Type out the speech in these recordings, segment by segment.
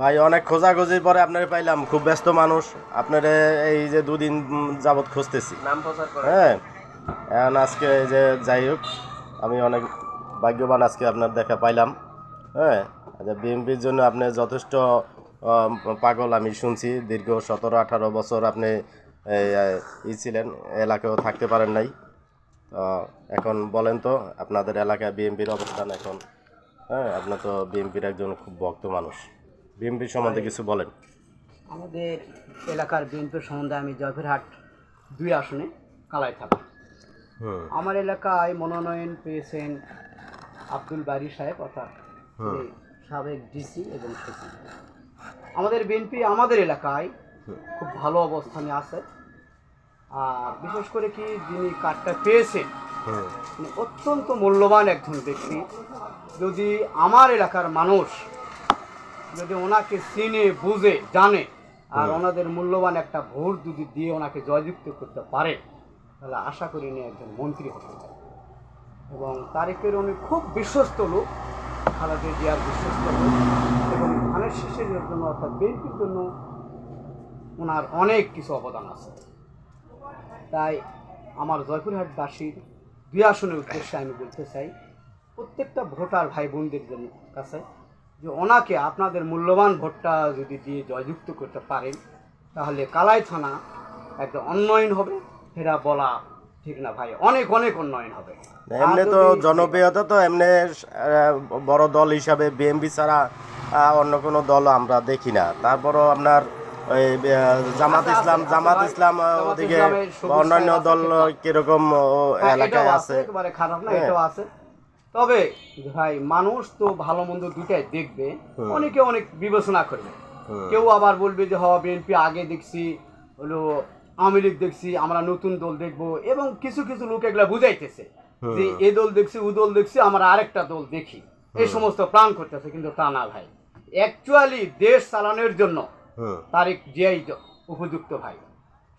ভাই অনেক খোঁজাখুঁজির পরে আপনার পাইলাম। খুব ব্যস্ত মানুষ। আপনার এই যে দুদিন যাবৎ খুঁজতেছি। নাম প্রচার হ্যাঁ। এখন আজকে এই যে যাই হোক আমি অনেক ভাগ্যবান আজকে আপনার দেখা পাইলাম। হ্যাঁ বিএমপির জন্য আপনি যথেষ্ট পাগল আমি শুনছি। দীর্ঘ সতেরো আঠারো বছর আপনি এই, ই ছিলেন এলাকায়ও থাকতে পারেন নাই। তো এখন বলেন তো আপনাদের এলাকায় বিএমপির অবস্থান এখন? হ্যাঁ আপনার তো বিএমপির একজন খুব ভক্ত মানুষ। বিএমপির সম্বন্ধে কিছু বলেন। আমাদের এলাকার বিএনপির সম্বন্ধে আমি জয়পুরহাট দুই আসনে কালায় থাকি আমার এলাকায় মনোনয়ন পেয়েছেন আব্দুল বারি সাহেব অর্থাৎ সাবেক ডিসি এবং সচিব। আমাদের বিএনপি আমাদের এলাকায় খুব ভালো অবস্থানে আছে। আর বিশেষ করে কি যিনি কার্ডটা পেয়েছেন অত্যন্ত মূল্যবান একজন ব্যক্তি। যদি আমার এলাকার মানুষ যদি ওনাকে চিনে বুঝে জানে আর ওনাদের মূল্যবান একটা ভোট যদি দিয়ে ওনাকে জয়যুক্ত করতে পারে তাহলে আশা করি উনি একজন মন্ত্রী হতে পারে এবং তারেকের উনি খুব বিশ্বস্ত লোক খালেদা জিয়ার বিশ্বস্ত লোক এবং ধানের শীষের জন্য অর্থাৎ বিএনপির জন্য ওনার অনেক কিছু অবদান আছে। তাই আমার জয়পুরহাটবাসীর দুই আসনের উদ্দেশ্যে আমি বলতে চাই প্রত্যেকটা ভোটার ভাই বোনদের জন্য কাছে যে ওনাকে আপনাদের মূল্যবান ভোটটা যদি দিয়ে জয়যুক্ত করতে পারেন তাহলে কালাই থানা একটা উন্নয়ন হবে সেটা বলা ঠিক না ভাই অনেক অনেক উন্নয়ন হবে। এমনি তো জনপ্রিয়তা তো এমনি বড় দল হিসাবে বিএমপি ছাড়া অন্য কোনো দল আমরা দেখি না। তারপরও আপনার ওই জামাত ইসলাম আছে, জামাত ইসলাম ওদিকে অন্যান্য দল কীরকম হ্যাঁ, এলাকায় আছে? একেবারে খারাপ না হ্যাঁ। এটাও আছে। তবে ভাই মানুষ তো ভালো মন্দ দুটাই দেখবে। অনেকে অনেক বিবেচনা করবে। কেউ আবার বলবে যে হ বিএনপি আগে দেখছি হলো আওয়ামী লীগ দেখছি আমরা নতুন দল দেখব এবং কিছু কিছু লোক এগুলা বুঝাইতেছে যে এ দল দেখছি ও দল দেখছি আমরা আরেকটা দল দেখি। এই সমস্ত প্ল্যান করতেছে কিন্তু তা না ভাই। অ্যাকচুয়ালি দেশ চালানোর জন্য তারিক জিয়াই উপযুক্ত ভাই।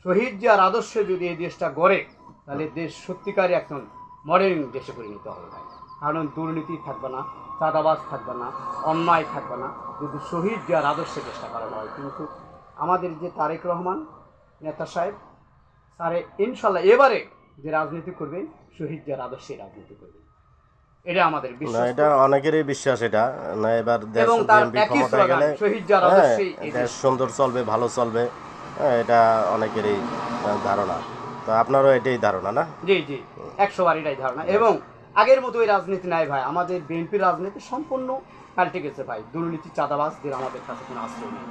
শহীদ জিয়ার আদর্শে যদি এই দেশটা গড়ে তাহলে দেশ সত্যিকারই একজন মডার্ন দেশে পরিণত হবে ভাই। কারণ দুর্নীতি থাকবে না চাঁদাবাজ থাকবে না অন্যায় থাকবে না। যদি শহীদ জিয়ার আদর্শে চেষ্টা করা হয় কিন্তু আমাদের যে তারেক রহমান নেতা সাহেব স্যারে ইনশাল্লাহ এবারে যে রাজনীতি করবেন শহীদ দেওয়ার আদর্শে রাজনীতি করবেন এটা আমাদের বিশ্বাস। এটা অনেকেরই বিশ্বাস এটা। না এবার দেশ ক্ষমতায় গেলে হ্যাঁ, দেশ সুন্দর চলবে ভালো চলবে। হ্যাঁ, এটা অনেকেরই ধারণা। তো আপনারও এটাই ধারণা না? জি জি। একশো বার এটাই ধারণা। এবং আগের মতো ওই রাজনীতি নাই ভাই। আমাদের বিএনপির রাজনীতি সম্পূর্ণ পাল্টে গেছে ভাই। দুর্নীতি চাঁদাবাজদের আমাদের কাছে কোনো আশ্রয় নেই।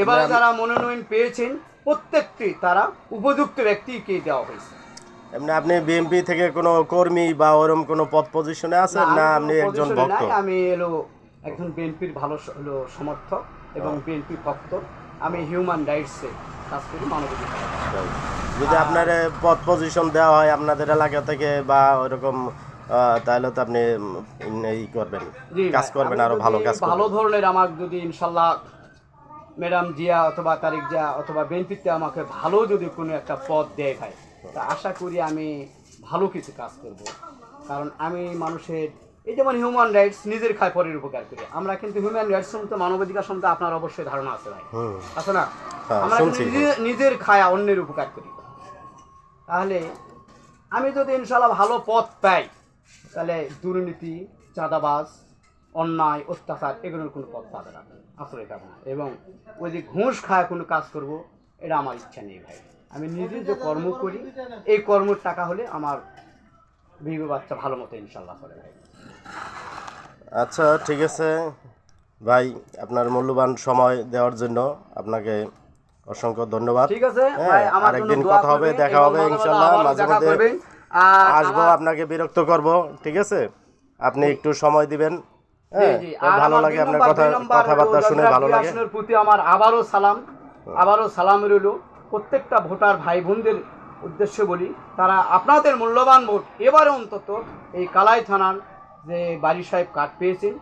এবারে যারা মনোনয়ন পেয়েছেন প্রত্যেকটি তারা উপযুক্ত ব্যক্তিকে দেওয়া হয়েছে। এমনি আপনি বিএমপি থেকে কোনো কর্মী বা ওরকম কোনো পদ পজিশনে আছেন না আপনি একজন ভক্ত? আমি এলো একজন বিএনপির ভালো হলো সমর্থক এবং বিএনপি ভক্ত। আমি হিউম্যান রাইটসে কাজ করি মানবাধিকার যদি আপনার পদ পজিশন দেওয়া হয় আপনাদের এলাকা থেকে বা ওইরকম আহ, তাহলে তো আপনি উম, ই করবেন কাজ করবেন আরও ভালো কাজ ভালো ধরনের আমার যদি ইনশাল্লাহ ম্যাডাম জিয়া অথবা তারিক জিয়া অথবা বিএনপিতে আমাকে ভালো যদি কোনো একটা পদ দেয় ভাই তা আশা করি আমি ভালো কিছু কাজ করব। কারণ আমি মানুষের এই যেমন হিউম্যান রাইটস নিজের খায় পরের উপকার করি। আমরা কিন্তু হিউম্যান রাইটস সম্বন্ধে মানবাধিকার সম্বন্ধে আপনার অবশ্যই ধারণা আছে ভাই। আছে না? হ্যাঁ, আমরা নিজের খায়া অন্যের উপকার করি। তাহলে আমি যদি ইনশাল্লাহ ভালো পথ পাই তাহলে দুর্নীতি চাঁদাবাজ অন্যায় অত্যাচার এগুলোর কোনো পথ পাবে না। আসলে পাবে না এবং ওই যে ঘুষ খায় কোনো কাজ করব এটা আমার ইচ্ছা নেই ভাই। আমি নিজে যে কর্ম করি এই কর্মের টাকা হলে আমার বিবে বাচ্চা ভালো মতো ইনশাল্লাহ করে ভাই। আচ্ছা ঠিক আছে। ভাই আপনার মূল্যবান সময় দেওয়ার জন্য আপনাকে অসংখ্য ধন্যবাদ। ঠিক আছে হ্যাঁ, আরেকদিন কথা হবে, দেখা হবে মাঝে মাঝে ইনশাল্লাহ, মাঝে মধ্যে। আর আসব আপনাকে বিরক্ত করব ঠিক আছে? আপনি একটু সময় দিবেন হ্যাঁ? ভালো লাগে আপনার কথা কথাবার্তা শুনে ভালো লাগে। প্রতি আমার আবারও সালাম। আবারও সালাম রইল। প্রত্যেকটা ভোটার ভাই বোনদের উদ্দেশ্যে বলি তারা আপনাদের মূল্যবান ভোট এবারে অন্তত এই কালাই থানার যে বাড়ি সাহেব কার্ড পেয়েছেন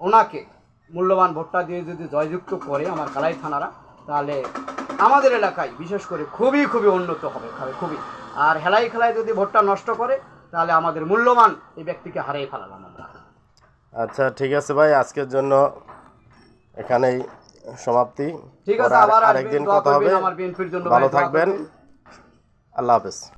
ওনাকে মূল্যবান ভোটটা দিয়ে যদি জয়যুক্ত করে আমার কালাই থানারা তাহলে আমাদের এলাকায় বিশেষ করে খুবই খুবই উন্নত হবে খুবই। আর হেলাই খেলায় যদি ভোটটা নষ্ট করে তাহলে আমাদের মূল্যবান এই ব্যক্তিকে হারিয়ে ফেলালাম আমরা। আচ্ছা ঠিক আছে ভাই আজকের জন্য এখানেই সমাপ্তি। ঠিক আছে আবার আরেকদিন কথা হবে। আমার বিএনপির জন্য। ভালো থাকবেন। আল্লাহ হাফেজ।